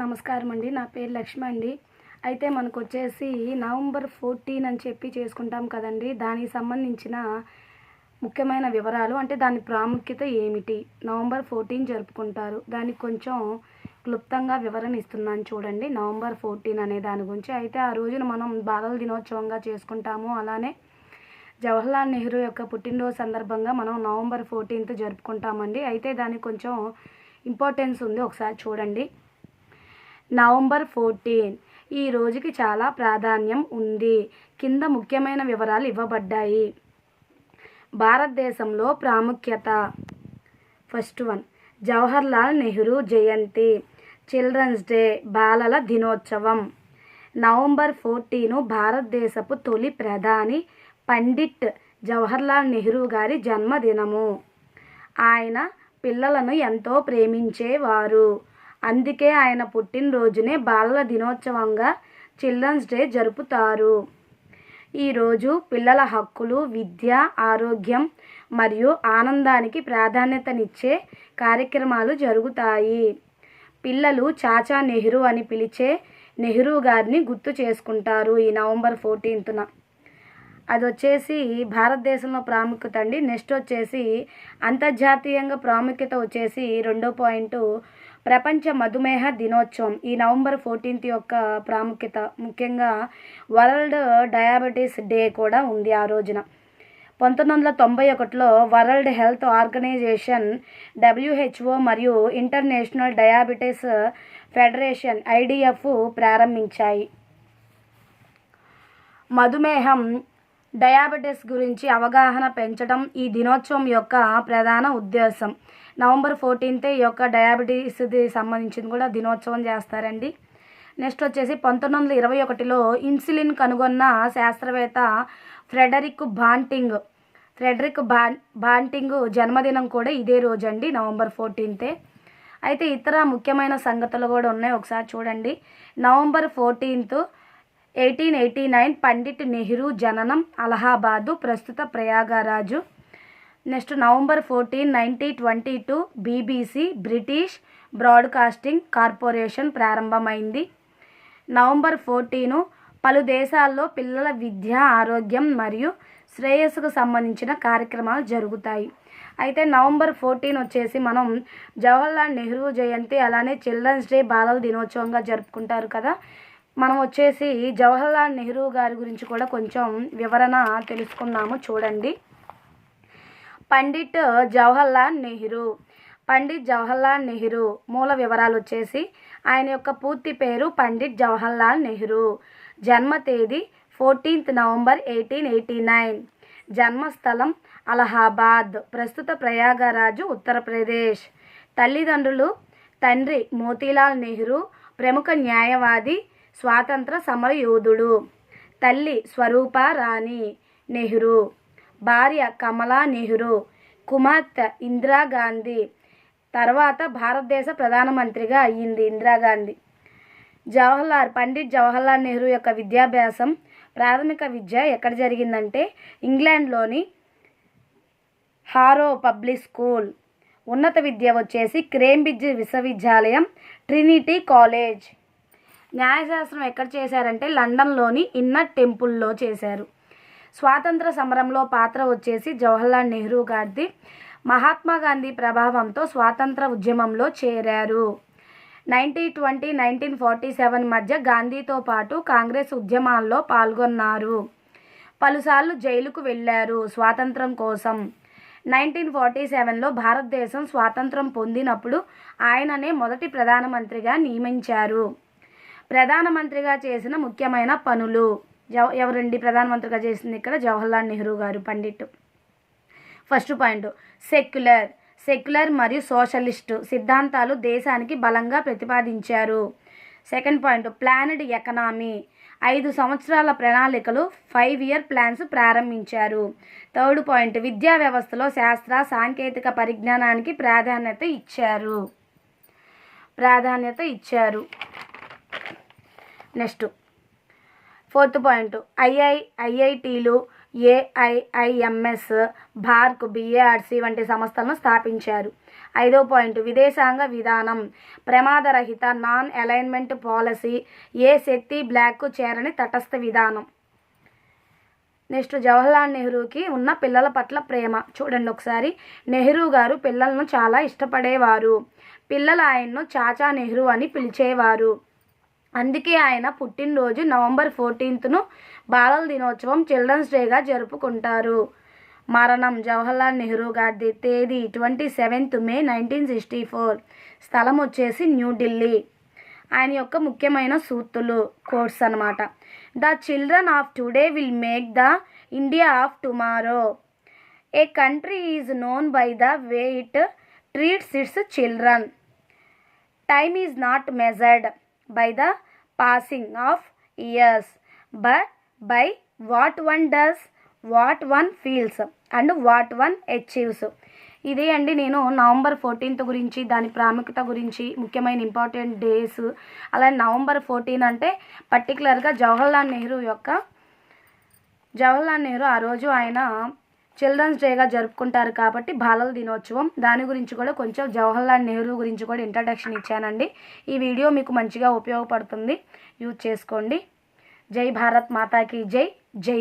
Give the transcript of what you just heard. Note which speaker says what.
Speaker 1: నమస్కారం అండి. నా పేరు లక్ష్మి అండి. అయితే మనకు వచ్చేసి నవంబర్ ఫోర్టీన్ అని చెప్పి చేసుకుంటాం కదండి. దానికి సంబంధించిన ముఖ్యమైన వివరాలు అంటే దాని ప్రాముఖ్యత ఏమిటి నవంబర్ ఫోర్టీన్ జరుపుకుంటారు. దానికి కొంచెం క్లుప్తంగా వివరణ ఇస్తున్నాను చూడండి. నవంబర్ ఫోర్టీన్ అనే దాని గురించి. అయితే ఆ రోజున మనం బాలల దినోత్సవంగా చేసుకుంటాము. అలానే జవహర్లాల్ నెహ్రూ యొక్క పుట్టినరోజు సందర్భంగా మనం నవంబర్ ఫోర్టీన్త్ జరుపుకుంటామండి. అయితే దానికి కొంచెం ఇంపార్టెన్స్ ఉంది. ఒకసారి చూడండి. November fourteen. ఈ రోజుకి చాలా ప్రాధాన్యం ఉంది. కింద ముఖ్యమైన వివరాలు ఇవ్వబడ్డాయి. భారతదేశంలో ప్రాముఖ్యత first one. Jawaharlal Nehru Jayanti children's day బాలల దినోత్సవం. నవంబర్ ఫోర్టీను భారతదేశపు తొలి ప్రధాని పండిట్ జవహర్లాల్ నెహ్రూ గారి జన్మదినము. ఆయన పిల్లలను ఎంతో ప్రేమించేవారు. అందుకే ఆయన పుట్టినరోజునే బాలల దినోత్సవంగా చిల్డ్రన్స్ డే జరుపుతారు. ఈరోజు పిల్లల హక్కులు విద్య ఆరోగ్యం మరియు ఆనందానికి ప్రాధాన్యతనిచ్చే కార్యక్రమాలు జరుగుతాయి. పిల్లలు చాచా నెహ్రూ అని పిలిచే నెహ్రూ గారిని గుర్తు చేసుకుంటారు ఈ నవంబర్ ఫోర్టీన్త్న. అది వచ్చేసి భారతదేశంలో ప్రాముఖ్యత అండి. నెక్స్ట్ వచ్చేసి అంతర్జాతీయంగా ప్రాముఖ్యత వచ్చేసి రెండో పాయింట్ ప్రపంచ మధుమేహ దినోత్సవం ఈ నవంబర్ ఫోర్టీన్త్ యొక్క ప్రాముఖ్యత ముఖ్యంగా వరల్డ్ డయాబెటీస్ డే కూడా ఉంది ఆ రోజున. పంతొమ్మిది వందల తొంభై ఒకటిలో వరల్డ్ హెల్త్ ఆర్గనైజేషన్ డబ్ల్యూహెచ్ఓ మరియు ఇంటర్నేషనల్ డయాబెటీస్ ఫెడరేషన్ ఐడిఎఫ్ ప్రారంభించాయి. మధుమేహం డయాబెటీస్ గురించి అవగాహన పెంచడం ఈ దినోత్సవం యొక్క ప్రధాన ఉద్దేశం. నవంబర్ ఫోర్టీన్త్ ఈ యొక్క డయాబెటీస్ది సంబంధించింది కూడా దినోత్సవం చేస్తారండి. నెక్స్ట్ వచ్చేసి పంతొమ్మిది వందల ఇరవై ఒకటిలో ఇన్సులిన్ కనుగొన్న శాస్త్రవేత్త ఫ్రెడరిక్ బాంటింగ్ ఫ్రెడరిక్ బాన్ బాంటింగ్ జన్మదినం కూడా ఇదే రోజు అండి నవంబర్ ఫోర్టీన్తే. అయితే ఇతర ముఖ్యమైన సంగతులు కూడా ఉన్నాయి ఒకసారి చూడండి. November fourteenth eighteen eighty nine Pandit Nehru జననం అలహాబాదు ప్రస్తుత Prayagraj next November fourteen nineteen twenty two BBC British Broadcasting Corporation ప్రారంభమైంది. నవంబర్ ఫోర్టీను పలు దేశాల్లో పిల్లల విద్య ఆరోగ్యం మరియు శ్రేయస్సుకు సంబంధించిన కార్యక్రమాలు జరుగుతాయి. అయితే నవంబర్ ఫోర్టీన్ వచ్చేసి మనం జవహర్లాల్ నెహ్రూ జయంతి అలానే చిల్డ్రన్స్ డే బాలల దినోత్సవంగా జరుపుకుంటారు కదా. మనం వచ్చేసి జవహర్లాల్ నెహ్రూ గారి గురించి కూడా కొంచెం వివరణ తెలుసుకున్నాము చూడండి. పండిట్ జవహర్లాల్ నెహ్రూ. పండిట్ జవహర్లాల్ నెహ్రూ మూల వివరాలు వచ్చేసి ఆయన యొక్క పూర్తి పేరు పండిట్ జవహర్లాల్ నెహ్రూ. జన్మ తేదీ fourteenth November eighteen eighty nine. జన్మస్థలం అలహాబాద్ ప్రస్తుత ప్రయాగరాజు ఉత్తరప్రదేశ్. తల్లిదండ్రులు తండ్రి మోతీలాల్ నెహ్రూ ప్రముఖ న్యాయవాది స్వాతంత్ర సమరయోధుడు. తల్లి స్వరూప రాణి నెహ్రూ. భార్య కమలా నెహ్రూ కుమార్తె ఇందిరాగాంధీ తర్వాత భారతదేశ ప్రధానమంత్రిగా అయ్యింది ఇందిరాగాంధీ జవహర్లాల్ పండిట్ జవహర్లాల్ నెహ్రూ యొక్క విద్యాభ్యాసం ప్రాథమిక విద్య ఎక్కడ జరిగిందంటే ఇంగ్లాండ్లోని హారో పబ్లిక్ స్కూల్. ఉన్నత విద్య వచ్చేసి క్రేంబ్రిడ్జ్ విశ్వవిద్యాలయం ట్రినిటీ కాలేజ్. న్యాయశాస్త్రం ఎక్కడ చేశారంటే లండన్లోని ఇన్నర్ టెంపుల్లో చేశారు. స్వాతంత్ర సమరంలో పాత్ర వచ్చేసి జవహర్లాల్ నెహ్రూ గారిది. మహాత్మా గాంధీ ప్రభావంతో స్వాతంత్ర ఉద్యమంలో చేరారు. Nineteen twenty nineteen forty seven మధ్య గాంధీతో పాటు కాంగ్రెస్ ఉద్యమాల్లో పాల్గొన్నారు. పలుసార్లు జైలుకు వెళ్ళారు స్వాతంత్రం కోసం. నైన్టీన్ ఫార్టీ సెవెన్లో భారతదేశం స్వాతంత్రం పొందినప్పుడు ఆయననే మొదటి ప్రధానమంత్రిగా నియమించారు. ప్రధానమంత్రిగా చేసిన ముఖ్యమైన పనులు జవ ఎవరండి ప్రధానమంత్రిగా చేసింది ఇక్కడ జవహర్లాల్ నెహ్రూ గారు Pandit. First point secular. Secular మరియు సోషలిస్టు సిద్ధాంతాలు దేశానికి బలంగా ప్రతిపాదించారు. Second point planned economy. ఐదు సంవత్సరాల ప్రణాళికలు ఫైవ్ ఇయర్ ప్లాన్స్ ప్రారంభించారు. థర్డ్ పాయింట్ విద్యా వ్యవస్థలో శాస్త్ర సాంకేతిక పరిజ్ఞానానికి ప్రాధాన్యత ఇచ్చారు. ప్రాధాన్యత ఇచ్చారు. నెక్స్ట్. Fourth point. ఐఐ ఐఐటీలు ఏఐఐఎంఎస్ భార్క్ బిఏఆర్సి వంటి సంస్థలను స్థాపించారు. ఐదో పాయింట్ విదేశాంగ విధానం. ప్రమాదరహిత నాన్ అలైన్మెంట్ పాలసీ ఏ శక్తి బ్లాక్కు చేరని తటస్థ విధానం. నెక్స్ట్ జవహర్లాల్ నెహ్రూకి ఉన్న పిల్లల పట్ల ప్రేమ. చూడండి ఒకసారి. నెహ్రూ గారు పిల్లలను చాలా ఇష్టపడేవారు. పిల్లలు ఆయన్ను చాచా నెహ్రూ అని పిలిచేవారు. అందుకే ఆయన పుట్టినరోజు నవంబర్ ఫోర్టీన్త్ను బాలల దినోత్సవం చిల్డ్రన్స్ డేగా జరుపుకుంటారు. మరణం జవహర్లాల్ నెహ్రూ గారి తేదీ twenty seventh May nineteen sixty four. స్థలం వచ్చేసి న్యూఢిల్లీ ఆయన యొక్క ముఖ్యమైన సూత్తులు కోర్స్ అనమాట the children of today will make the India of tomorrow. A country is known by the way it treats its children. Time is not measured. By the passing of years but by what one does what one feels and what one achieves ఇదే అండి నేను November fourteenth గురించి దాని ప్రాముఖ్యత గురించి ముఖ్యమైన important days అలాగే November fourteen అంటే పర్టికులర్గా జవహర్లాల్ నెహ్రూ యొక్క జవహర్లాల్ నెహ్రూ ఆ రోజు ఆయన చిల్డ్రన్స్ డేగా జరుపుకుంటారు కాబట్టి బాలల దినోత్సవం. దాని గురించి కూడా కొంచెం జవహర్లాల్ నెహ్రూ గురించి కూడా ఇంట్రడక్షన్ ఇచ్చానండి. ఈ వీడియో మీకు మంచిగా ఉపయోగపడుతుంది. యూజ్ చేసుకోండి. జై భారత్ మాతాకి జై. జై